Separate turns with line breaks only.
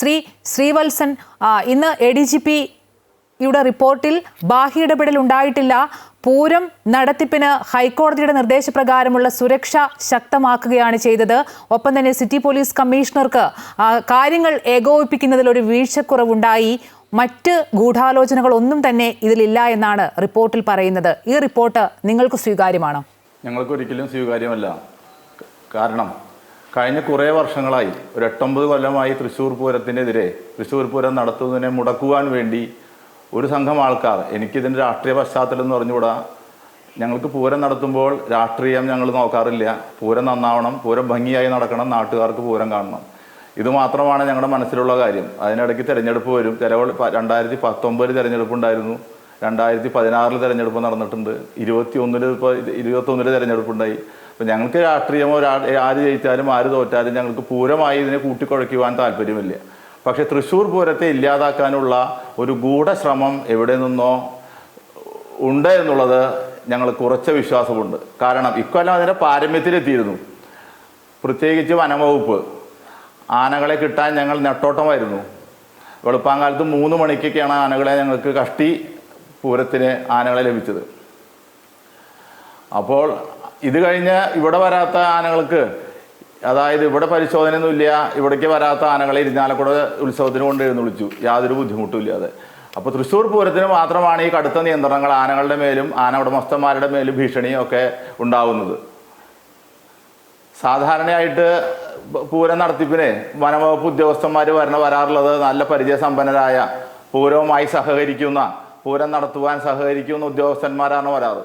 ശ്രീ ശ്രീവത്സൻ ഇന്ന് A D G P യുടെ റിപ്പോർട്ടിൽ ബാഹ്യ ഇടപെടൽ ഉണ്ടായിട്ടില്ല. പൂരം നടത്തിപ്പിന് ഹൈക്കോടതിയുടെ നിർദ്ദേശപ്രകാരമുള്ള സുരക്ഷ ശക്തമാക്കുകയാണ് ചെയ്തത്. ഒപ്പം തന്നെ സിറ്റി പോലീസ് കമ്മീഷണർക്ക് കാര്യങ്ങൾ ഏകോപിപ്പിക്കുന്നതിൽ ഒരു വീഴ്ചക്കുറവുണ്ടായി. മറ്റ് ഗൂഢാലോചനകൾ ഒന്നും തന്നെ ഇതിലില്ല എന്നാണ് റിപ്പോർട്ടിൽ പറയുന്നത്. ഈ റിപ്പോർട്ട് നിങ്ങൾക്ക് സ്വീകാര്യമാണോ?
ഞങ്ങൾക്ക് ഒരിക്കലും സ്വീകാര്യമല്ല. കാരണം കഴിഞ്ഞ കുറേ വർഷങ്ങളായി ഒരു എട്ടൊമ്പത് കൊല്ലമായി തൃശ്ശൂർ പൂരത്തിനെതിരെ തൃശ്ശൂർ പൂരം നടത്തുന്നതിനെ മുടക്കുവാൻ വേണ്ടി ഒരു സംഘം ആൾക്കാർ എനിക്കിതിന്റെ രാഷ്ട്രീയ പശ്ചാത്തലം എന്ന് പറഞ്ഞുകൂടാ ഞങ്ങൾക്ക് പൂരം നടത്തുമ്പോൾ രാഷ്ട്രീയം ഞങ്ങൾ നോക്കാറില്ല. പൂരം നന്നാവണം പൂരം ഭംഗിയായി നടക്കണം നാട്ടുകാർക്ക് പൂരം കാണണം. ഇത് മാത്രമാണ് ഞങ്ങളുടെ മനസ്സിലുള്ള കാര്യം. അതിനിടയ്ക്ക് തിരഞ്ഞെടുപ്പ് വരും. ചിലവൾ രണ്ടായിരത്തി പത്തൊമ്പതിൽ തിരഞ്ഞെടുപ്പ് ഉണ്ടായിരുന്നു. രണ്ടായിരത്തി പതിനാറിൽ തിരഞ്ഞെടുപ്പ് നടന്നിട്ടുണ്ട്. ഇരുപത്തി ഒന്നിൽ ഇപ്പോൾ ഇരുപത്തൊന്നിൽ തിരഞ്ഞെടുപ്പുണ്ടായി. അപ്പോൾ ഞങ്ങൾക്ക് രാഷ്ട്രീയമോ ആര് ജയിച്ചാലും ആര് തോറ്റാലും ഞങ്ങൾക്ക് പൂരമായി ഇതിനെ കൂട്ടിക്കുഴയ്ക്കുവാൻ താല്പര്യമില്ല. പക്ഷേ തൃശ്ശൂർ പൂരത്തെ ഇല്ലാതാക്കാനുള്ള ഒരു ഗൂഢശ്രമം എവിടെ നിന്നോ ഉണ്ട് എന്നുള്ളത് ഞങ്ങൾ കുറച്ച വിശ്വാസമുണ്ട്. കാരണം ഇക്കൊല്ലം അതിന്റെ പാരമ്യത്തിലെത്തിയിരുന്നു. പ്രത്യേകിച്ച് വനംവകുപ്പ്. ആനകളെ കിട്ടാൻ ഞങ്ങൾ നെട്ടോട്ടമായിരുന്നു. വെളുപ്പാങ്കാലത്ത് മൂന്ന് മണിക്കൊക്കെയാണ് ആനകളെ ഞങ്ങൾക്ക് കഷ്ടി പൂരത്തിന് ആനകളെ ലഭിച്ചത്. അപ്പോൾ ഇത് കഴിഞ്ഞ് ഇവിടെ വരാത്ത ആനകൾക്ക് അതായത് ഇവിടെ പരിശോധനയൊന്നുമില്ല ഇവിടേക്ക് വരാത്ത ആനകളെ ഇരിഞ്ഞാലക്കുട ഉത്സവത്തിന് കൊണ്ട് എഴുന്നള്ളിച്ചു യാതൊരു ബുദ്ധിമുട്ടും ഇല്ലാതെ. അപ്പോൾ തൃശ്ശൂർ പൂരത്തിന് മാത്രമാണ് ഈ കടുത്ത നിയന്ത്രണങ്ങൾ ആനകളുടെ മേലും ആന ഉടമസ്ഥന്മാരുടെ മേലും ഭീഷണിയും ഒക്കെ ഉണ്ടാവുന്നത്. സാധാരണയായിട്ട് പൂരം നടത്തിപ്പിന് വനംവകുപ്പ് ഉദ്യോഗസ്ഥന്മാർ വരണ വരാറുള്ളത് നല്ല പരിചയസമ്പന്നരായ പൂരവുമായി സഹകരിക്കുന്ന പൂരം നടത്തുവാൻ സഹകരിക്കുന്ന ഉദ്യോഗസ്ഥന്മാരാണ് വരാറ്?